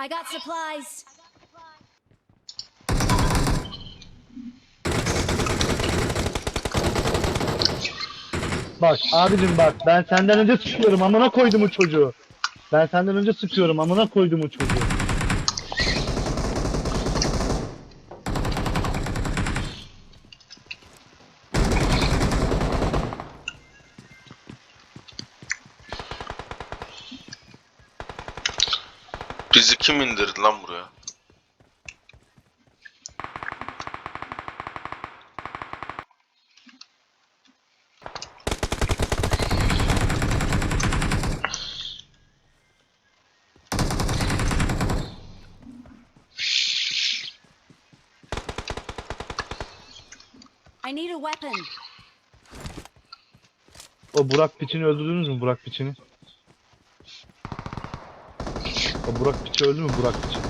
I got supplies. Bak abicim bak ben senden önce sıkıyorum amına koydum o çocuğu. Ben senden önce sıkıyorum amına koydum o çocuğu. Bizi kim indirdi lan buraya? I need a weapon. O Burak Piçin'i öldürdünüz mü Burak Piçin'i? O Burak Piçi öldü mü Burak Piçi?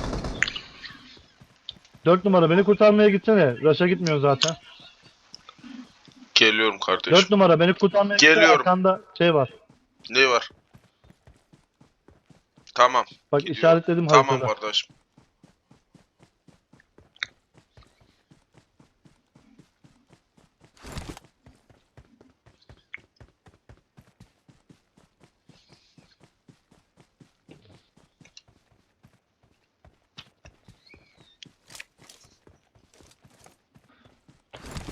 4 numara beni kurtarmaya gitsene. Raş'a gitmiyor zaten. Geliyorum kardeşim. 4 numara beni kurtarmaya gitsene. Geliyorum. Arkanda şey var. Ne var? Tamam. Bak işaretledim Tamam haritada. kardeşim.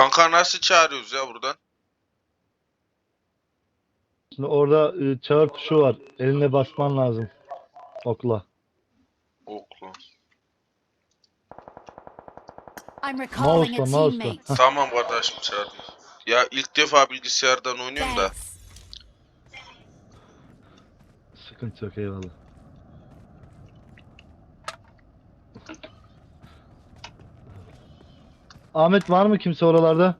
Kanka nasıl çağırıyoruz ya buradan? Şimdi orada e, çağır tuşu var. Eline basman lazım. Okla. Okla. I'm recalling a Mouse'la, mouse'la. teammate. Tamam kardeşim çağırdım. Ya ilk defa bilgisayardan oynuyorum da. Thanks. Sıkıntı yok eyvallah. Ahmet var mı kimse oralarda?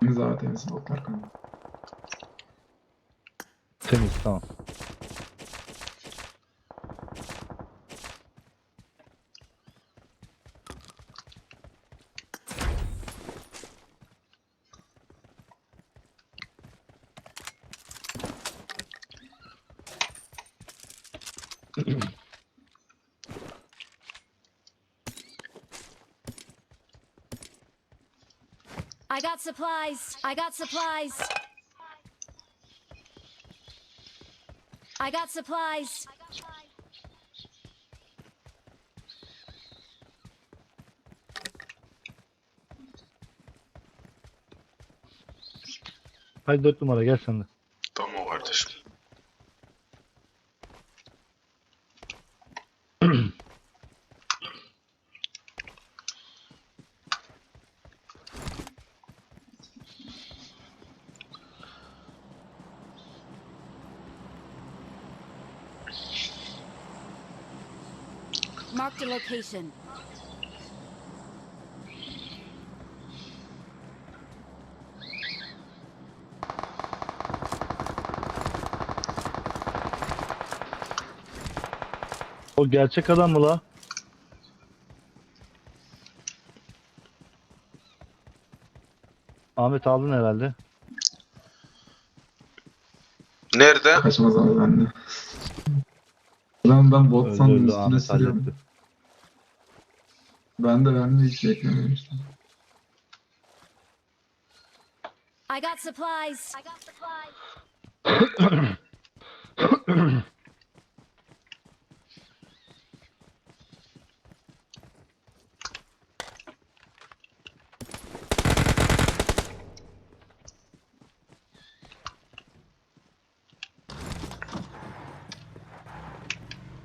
Temiz abi temiz botlar kanka. Temiz tamam. I got supplies. I got supplies. I got supplies. Hadi dört numara gel sen de. Tamam kardeşim. Marked a location. O gerçek adam mı la? Ahmet aldın herhalde. Nerede? Kaçmaz abi bende. Lan ben bot Öldü sandım öldü üstüne Ahmet sürüyorum. halletti. Ben de ben de hiç beklememiştim. I got supplies. I got supplies.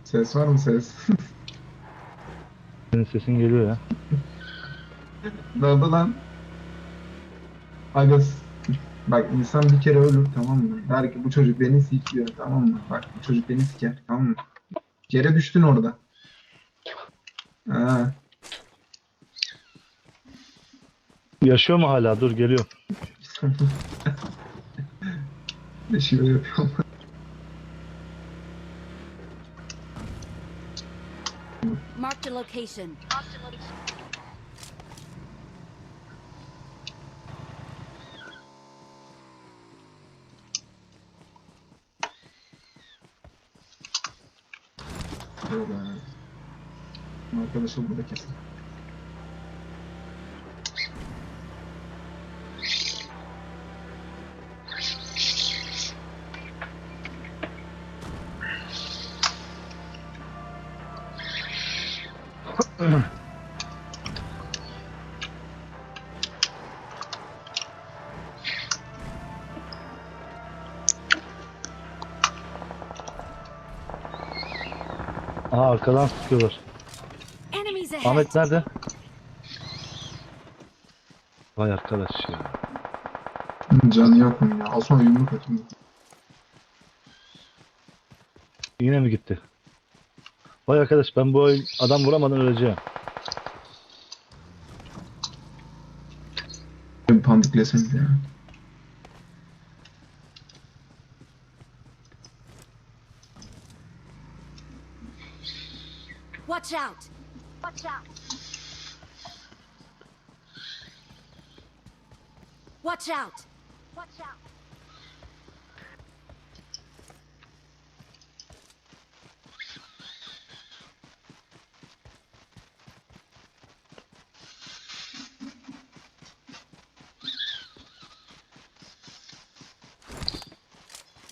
Ses var mı ses? Senin sesin geliyor ya. Dağda lan. Aga bak insan bir kere ölür tamam mı? Der ki bu çocuk beni sikiyor tamam mı? Bak bu çocuk beni siker tamam mı? Yere düştün orada. Ha. Yaşıyor mu hala? Dur geliyor. Bir şey yapıyorum. Marked a location. Böyle. Arkadaşı burada kesin. Aha arkadan sıkıyorlar. Ahmet nerede? Vay arkadaş ya. Canı yok mu ya? Al sonra yumruk atayım. Yine mi gitti? Vay arkadaş ben bu oyun adam vuramadan öleceğim. Bir pandiklesin ya. Watch out. Watch out. Watch out. Watch out.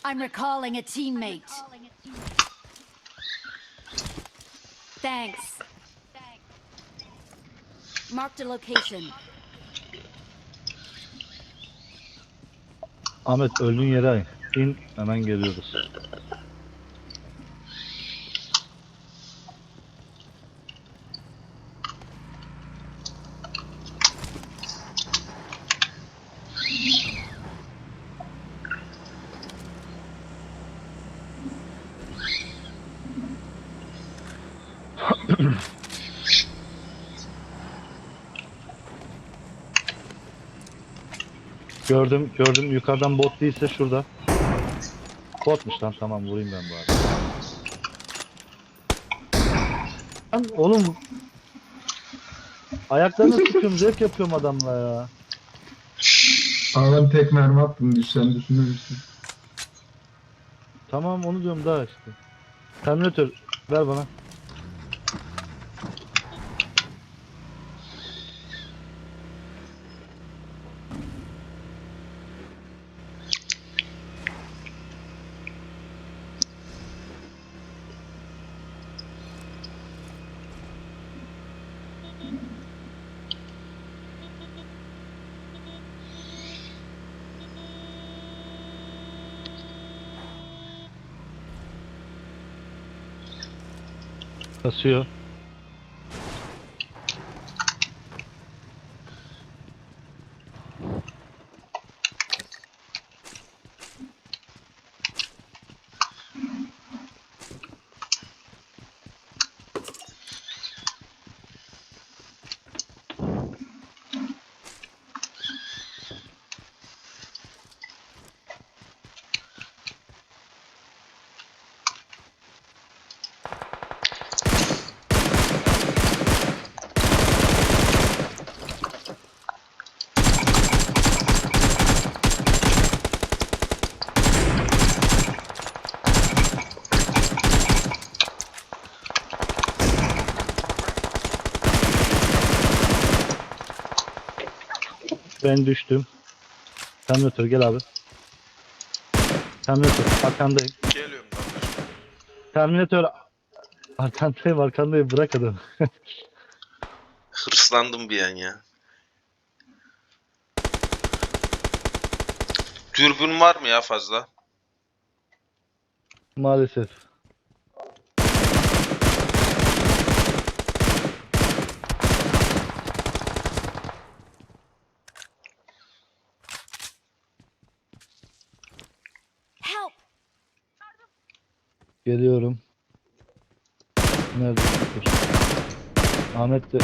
I'm recalling a teammate. Thanks. Marked a location. Ahmet öldüğün yere in. Hemen geliyoruz. Gördüm, gördüm. Yukarıdan bot değilse şurada. Botmuş lan tamam vurayım ben bu arada. Lan oğlum Ayaklarını sıkıyorum zevk yapıyorum adamla ya. Adam tek mermi attım düşsen düşünmemiştim. Tamam onu diyorum daha işte. Terminator ver bana. Kasıyor. Ben düştüm. Terminator gel abi. Terminator arkandayım. Geliyorum kardeşim. Terminator arkandayım arkandayım bırak adamı. Hırslandım bir an ya. Dürbün var mı ya fazla? Maalesef. Geliyorum. Nerede? Ahmet de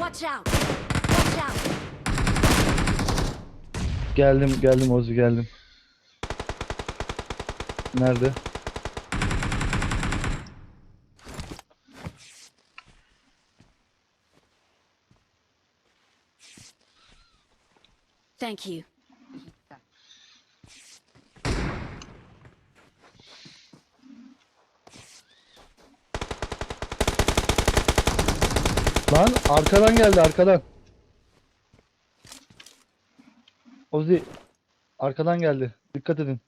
Watch out! Watch out! geldim geldim Ozi geldim. Nerede? Thank you. Lan arkadan geldi arkadan. Ozi arkadan geldi. Dikkat edin.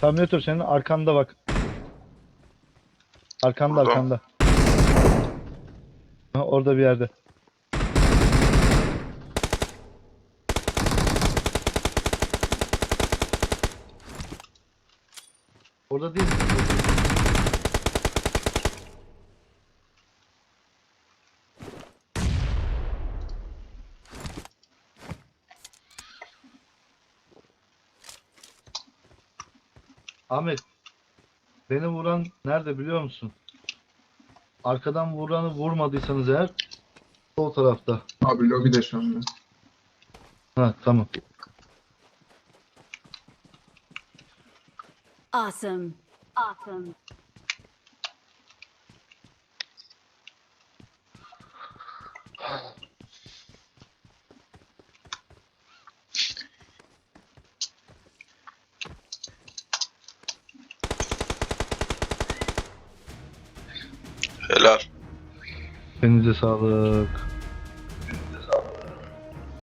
Terminator senin arkanda bak. Arkanda Burada. arkanda. Ha, orada bir yerde. Orada değil. Ahmet, beni vuran nerede biliyor musun? Arkadan vuranı vurmadıysanız eğer sol tarafta. Abi lobide şu anda. Ha tamam. Awesome. Awesome. Helal. Elinize sağlık.